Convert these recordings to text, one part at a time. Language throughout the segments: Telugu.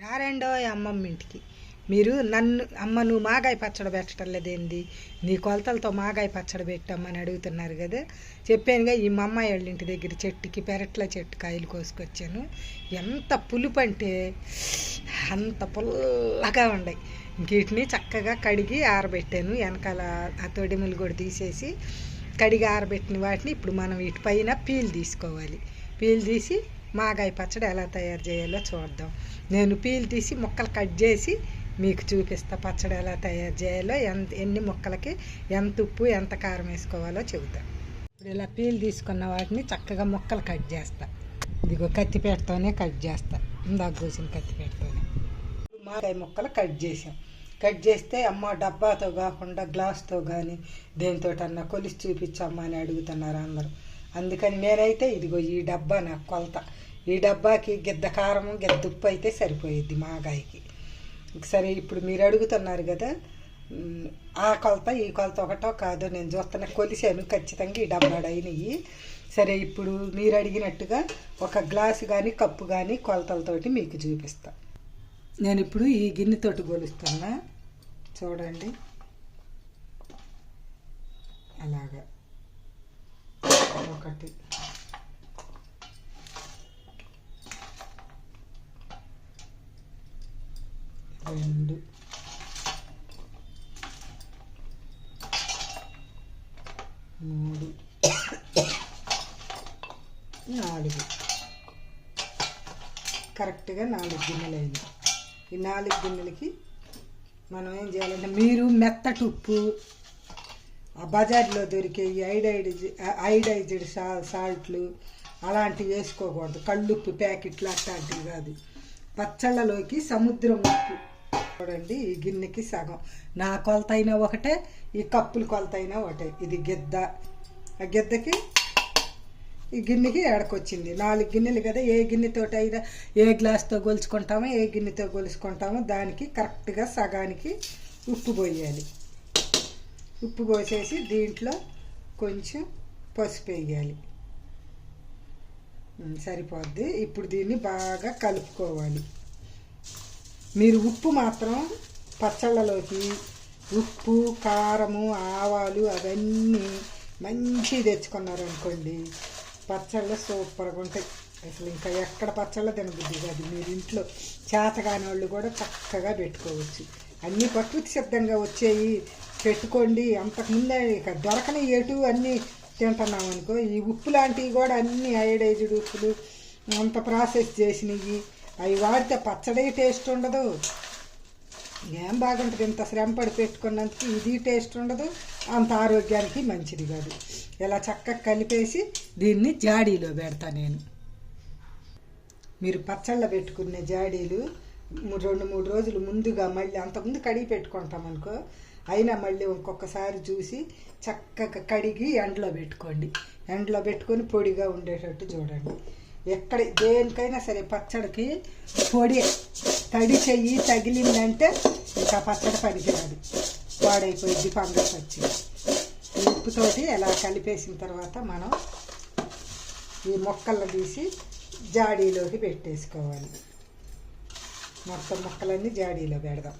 రారెండో అమ్మమ్మ ఇంటికి మీరు నన్ను అమ్మ నువ్వు మాగాయ పచ్చడి పెట్టడం లేదేంది? నీ కొలతలతో మాగాయ పచ్చడి పెట్టమ్మని అడుగుతున్నారు కదా. చెప్పానుగా ఈ మా అమ్మాయి వాళ్ళ ఇంటి దగ్గర చెట్టుకి పెరట్ల చెట్టు కాయలు కోసుకొచ్చాను. ఎంత పులుపు అంటే అంత పుల్లగా ఉన్నాయి వీటిని చక్కగా కడిగి ఆరబెట్టాను. వెనకాల ఆ తొడిములు కూడా తీసేసి కడిగి ఆరబెట్టిన వాటిని ఇప్పుడు మనం ఇటు పైన పీల్ తీసుకోవాలి. పీల్ తీసి మాగాయ పచ్చడి ఎలా తయారు చేయాలో చూద్దాం. నేను పీల్ తీసి ముక్కలు కట్ చేసి మీకు చూపిస్తా పచ్చడి ఎలా తయారు చేయాలో ఎంత ఎన్ని ముక్కలకి ఎంత ఉప్పు ఎంత కారం వేసుకోవాలో చెబుతా. ఇప్పుడు ఇలా పీల్ తీసుకున్న వాటిని చక్కగా ముక్కలు కట్ చేస్తా. ఇదిగో కత్తిపేటతోనే కట్ చేస్తా. ఇందాక కూసిన కత్తిపేటతోనే. మాగాయ ముక్కలు కట్ చేసాం కట్ చేస్తే అమ్మ డబ్బాతో కాకుండా గ్లాస్తో కానీ దేనితోటన్నా కొలిసి చూపించమ్మా అని అడుగుతున్నారు అందరూ. అందుకని నేనైతే ఇదిగో ఈ డబ్బా నాకు కొలత. ఈ డబ్బాకి గిద్ద కారము గిద్ద ఉప్పు అయితే మా మాగాయకి సరే ఇప్పుడు మీరు అడుగుతున్నారు కదా ఆ కొలత ఈ కొలత ఒకటో కాదో నేను చూస్తున్నా కొలిసాను ఖచ్చితంగా ఈ డబ్బాడు అయినవి సరే ఇప్పుడు మీరు అడిగినట్టుగా ఒక గ్లాసు కానీ కప్పు కానీ కొలతలతోటి మీకు చూపిస్తా. నేను ఇప్పుడు ఈ గిన్నెతోటి కొలుస్తున్నా. చూడండి. అలాగా. ఒకటి. రెండు. మూడు. నాలుగు. కరెక్ట్గా నాలుగు గిన్నెలు అయింది ఈ నాలుగు గిన్నెలకి మనం ఏం చేయాలంటే మీరు మెత్తటి ఉప్పు ఆ బజార్లో దొరికే ఈ ఐడైడ్ ఐడైజ్డ్ సా సాల్ట్లు అలాంటివి వేసుకోకూడదు. కళ్ళుప్పు ప్యాకెట్లు అట్లాంటివి కాదు. పచ్చళ్ళలోకి సముద్రం ఉప్పు. చూడండి ఈ గిన్నెకి సగం. నా కొలత అయినా ఒకటే ఈ కప్పుల కొలత అయినా ఒకటే. ఇది గిద్ద. ఆ గిద్దకి ఈ గిన్నెకి ఏడకొచ్చింది. నాలుగు గిన్నెలు కదా ఏ గిన్నెతోటి అయితే ఏ గ్లాస్తో గొలుచుకుంటామో ఏ గిన్నెతో గొలుచుకుంటామో దానికి కరెక్ట్గా సగానికి ఉప్పు పోయాలి. ఉప్పు పోసేసి దీంట్లో కొంచెం పసుపు వేయాలి. సరిపోద్ది. ఇప్పుడు దీన్ని బాగా కలుపుకోవాలి. మీరు ఉప్పు మాత్రం పచ్చళ్ళలోకి ఉప్పు కారము ఆవాలు అవన్నీ మంచి తెచ్చుకున్నారు అనుకోండి పచ్చళ్ళు సూపర్గా ఉంటాయి. అసలు ఇంకా ఎక్కడ పచ్చళ్ళ తినబుద్ది కాదు. మీరు ఇంట్లో చేతగాని వాళ్ళు కూడా చక్కగా పెట్టుకోవచ్చు. అన్నీ ప్రకృతి సిద్ధంగా వచ్చేవి పెట్టుకోండి. అంతకుముందే ఇక దొరకని ఏటు అన్నీ తింటున్నాం అనుకో ఈ ఉప్పు లాంటివి కూడా అన్ని అయోడైజ్డ్ ఉప్పులు అంత ప్రాసెస్ చేసినవి. అవి వాడితే పచ్చడి టేస్ట్ ఉండదు. ఏం బాగుంటుంది? ఇంత శ్రమ పడి పెట్టుకున్నందుకు ఇది టేస్ట్ ఉండదు. అంత ఆరోగ్యానికి మంచిది కాదు. ఇలా చక్కగా కలిపేసి దీన్ని జాడీలో పెడతా నేను. మీరు పచ్చళ్ళ పెట్టుకునే జాడీలు రెండు మూడు రోజులు ముందుగా మళ్ళీ అంతకుముందు కడిగి పెట్టుకుంటాం అనుకో అయినా మళ్ళీ ఇంకొకసారి చూసి చక్కగా కడిగి ఎండలో పెట్టుకోండి. ఎండలో పెట్టుకొని పొడిగా ఉండేటట్టు చూడండి. ఎక్కడ దేనికైనా సరే పచ్చడికి పొడి తడి చెయ్యి తగిలిందంటే ఇంకా పచ్చడి పనికిరాదు. పాడైపోయింది ఫంగస్ వచ్చి ఉప్పుతోటి ఎలా కలిపేసిన తర్వాత మనం ఈ మొక్కలను తీసి జాడీలోకి పెట్టేసుకోవాలి. మొత్తం మొక్కలన్నీ జాడీలో పెడదాం.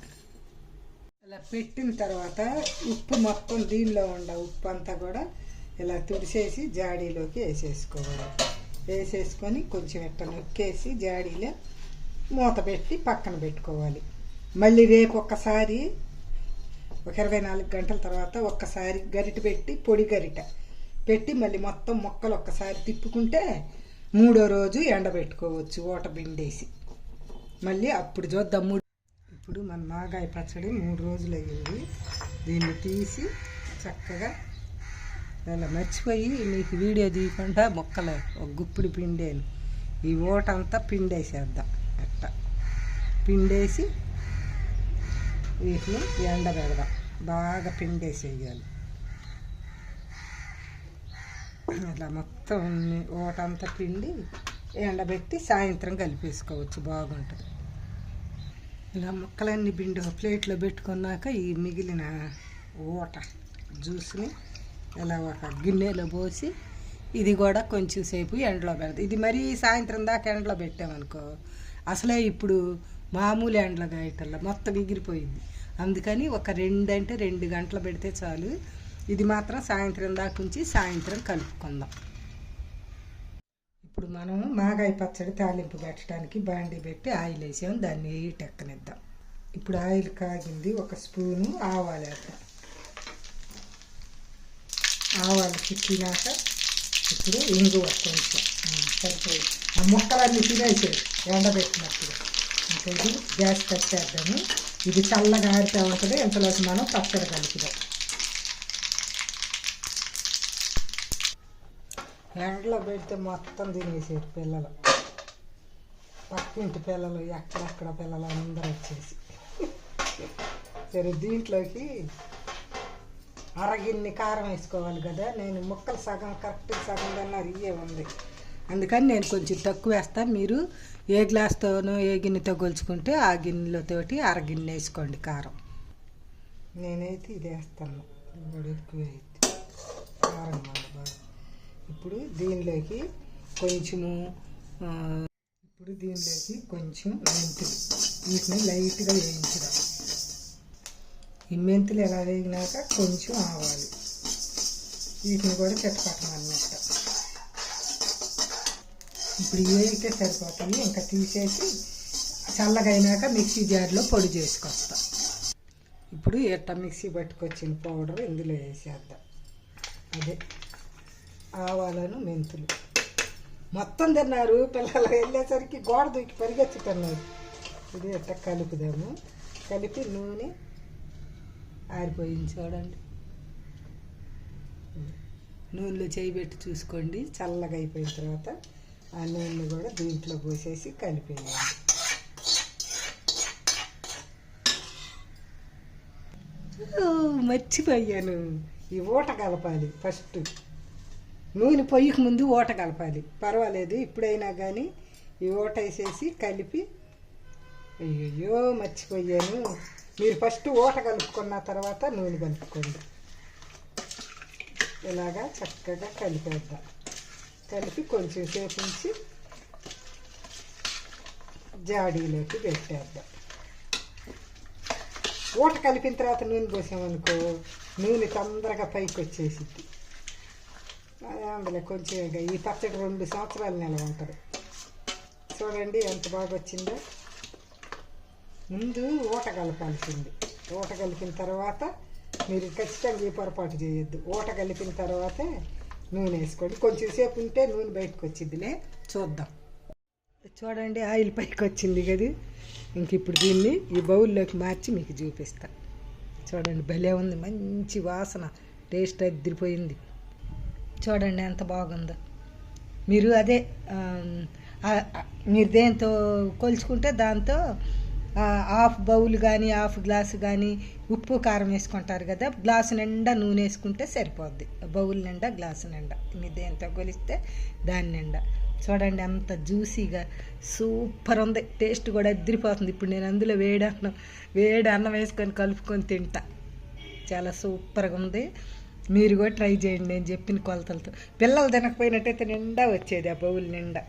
ఇలా పెట్టిన తర్వాత ఉప్పు మొత్తం దీనిలో ఉండ ఉప్పు అంతా కూడా ఇలా తుడిసేసి జాడీలోకి వేసేసుకోవాలి. వేసేసుకొని కొంచెం ఇట్ట నొక్కేసి జాడీలో మూత పెట్టి పక్కన పెట్టుకోవాలి. మళ్ళీ రేపు ఒక్కసారి ఒక ఇరవై నాలుగు గంటల తర్వాత ఒక్కసారి గరిట పెట్టి పొడి గరిట పెట్టి మళ్ళీ మొత్తం మొక్కలు ఒక్కసారి తిప్పుకుంటే మూడో రోజు ఎండబెట్టుకోవచ్చు ఓట బిండేసి మళ్ళీ అప్పుడు చూద్దాం. మూడు ఇప్పుడు మన మాగాయ పచ్చడి మూడు రోజులు అయ్యింది దీన్ని తీసి చక్కగా ఇలా మర్చిపోయి నీకు వీడియో తీయకుండా మొక్కలు ఒక గుప్పిడి పిండేను. ఈ ఓటంతా పిండేసేద్దాం అట్ట. పిండేసి వీటిని ఎండబెడదాం బాగా పిండేసేయాలి. అలా మొత్తం ఓటంతా పిండి ఎండబెట్టి సాయంత్రం కలిపేసుకోవచ్చు. బాగుంటుంది. ఇలా ముక్కలన్నీ పిండి ఒక ప్లేట్లో పెట్టుకున్నాక ఈ మిగిలిన ఓట జ్యూస్ని ఇలా ఒక గిన్నెలో పోసి ఇది కూడా కొంచెం సేపు ఎండలో పెడతాం. ఇది మరీ సాయంత్రం దాకా ఎండలో పెట్టామనుకో అసలే ఇప్పుడు మామూలు ఎండలో గాయటల్లా మొత్తం ఎగిరిపోయింది. అందుకని ఒక రెండు అంటే రెండు గంటలు పెడితే చాలు. ఇది మాత్రం సాయంత్రం దాకా ఉంచి సాయంత్రం కలుపుకుందాం. ఇప్పుడు మనం మాగాయ పచ్చడి తాలింపు పెట్టడానికి బాండి పెట్టి ఆయిల్ వేసాం దాన్ని టెక్కనిద్దాం ఇప్పుడు ఆయిల్ కాగింది. ఒక స్పూను ఆవాలు వేద్దాం. ఆవాలు చిక్కినాక ఇప్పుడు ఇంగువ కొంచెం. ఆ, సరిపోయి ఆ ముక్కలన్నీ తినేసాయి ఎండబెట్టినప్పుడు ఇంకా ఇది గ్యాస్ కట్టేద్దాము ఇది చల్లగా ఆడుతూ ఉంటుంది ఇంతలోకి మనం పచ్చడి కలుపుదాం. ఎండలో పెడితే మొత్తం తినేసారు పిల్లలు. పక్కింటి పిల్లలు ఎక్కడెక్కడ పిల్లలు అందరూ వచ్చేసి. సరే దీంట్లోకి అరగిన్ని కారం వేసుకోవాలి కదా. నేను ముక్కలు సగం కరెక్ట్ సగం కన్నా అరిగే ఉంది. అందుకని నేను కొంచెం తక్కువ వేస్తాను మీరు ఏ గ్లాస్తోనో ఏ గిన్నెతో కొలుచుకుంటే ఆ గిన్నెలతోటి అరగిన్నె వేసుకోండి కారం. నేనైతే ఇది వేస్తాను. ఇప్పుడు ఎక్కువ కారం బాగా. ఇప్పుడు దీనిలోకి కొంచెము ఇప్పుడు దీనిలోకి కొంచెం మెంతులు. వీటిని లైట్గా వేయించడం. ఈ మెంతులు ఎలా వేగినాక కొంచెం ఆవాలి. వీటిని కూడా చెట్టపట్టమన్నట్టు ఇప్పుడు ఇవి వేగితే సరిపోతాయి. ఇంకా తీసేసి చల్లగా మిక్సీ జార్లో పొడి చేసుకొస్తా. ఇప్పుడు ఎట్ట మిక్సీ పట్టుకొచ్చిన పౌడర్ ఇందులో వేసేద్దాం. అదే ఆవాలను మెంతులు. మొత్తం తిన్నారు పిల్లలు. వెళ్ళేసరికి గోడ దూకి పరిగెత్తుతున్నారు. ఇది ఎట్ట కలుపుదాము. కలిపి నూనె ఆరిపోయింది చూడండి నూనెలో చేయి పెట్టి చూసుకోండి. చల్లగా అయిపోయిన తర్వాత ఆ నూనె కూడా దీంట్లో పోసేసి కలిపేయాలి మర్చిపోయాను. ఈ ఊట కలపాలి ఫస్ట్. నూనె పొయ్యికి ముందు ఊట కలపాలి. పర్వాలేదు ఇప్పుడైనా కానీ ఈ ఊట వేసేసి కలిపి. అయ్యయ్యో మర్చిపోయాను. మీరు ఫస్ట్ ఊట కలుపుకున్న తర్వాత నూనె కలుపుకోండి. ఇలాగా చక్కగా కలిపేద్దాం. కలిపి కొంచెం సేపు ఉంచి జాడీలోకి పెట్టేద్దాం. ఊట కలిపిన తర్వాత నూనె పోసామనుకో నూనె తొందరగా పైకి వచ్చేసిద్ది. అందులో కొంచెం ఇక ఈ పచ్చడి రెండు సంవత్సరాలు నిలవ ఉంటుంది చూడండి ఎంత బాగా వచ్చిందో. ముందు ఊట కలపాల్సింది. ఊట కలిపిన తర్వాత మీరు ఖచ్చితంగా ఈ పొరపాటు చేయొద్దు. ఊట కలిపిన తర్వాతే నూనె వేసుకోండి. కొంచెం సేపు ఉంటే నూనె బయటకు వచ్చిందిలే చూద్దాం. చూడండి ఆయిల్ పైకి వచ్చింది కదా. ఇంక ఇప్పుడు దీన్ని ఈ బౌల్లోకి మార్చి మీకు చూపిస్తా. చూడండి భలే ఉంది. మంచి వాసన టేస్ట్ అదిరిపోయింది చూడండి ఎంత బాగుందో. మీరు అదే మీరు దేంతో కొలుచుకుంటే దాంతో హాఫ్ బౌల్ కానీ హాఫ్ గ్లాసు కానీ ఉప్పు కారం వేసుకుంటారు కదా గ్లాసు నిండా నూనె వేసుకుంటే సరిపోద్ది. బౌల్ నిండా గ్లాసు నిండా. మీరు దేంతో కొలిస్తే దాని నిండా. చూడండి అంత జ్యూసీగా సూపర్ ఉంది. టేస్ట్ కూడా అదిరిపోతుంది ఇప్పుడు నేను అందులో వేడి అన్నం వేడి అన్నం వేసుకొని కలుపుకొని తింటా. చాలా సూపర్గా ఉంది. మీరు కూడా ట్రై చేయండి. నేను చెప్పిన కొలతలతో. పిల్లలు తినకపోయినట్టయితే నిండా వచ్చేది ఆ బౌల్ నిండా.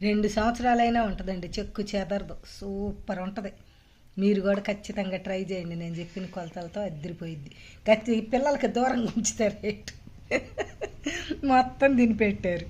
రెండు సంవత్సరాలైనా ఉంటుందండి. చెక్కు చెదరదు. సూపర్ ఉంటుంది. మీరు కూడా ఖచ్చితంగా ట్రై చేయండి. నేను చెప్పిన కొలతలతో అద్దరిపోయిద్ది. ఖచ్చితంగా పిల్లలకి దూరంగా ఉంచుతారు రేటు. మొత్తం దీన్ని పెట్టారు.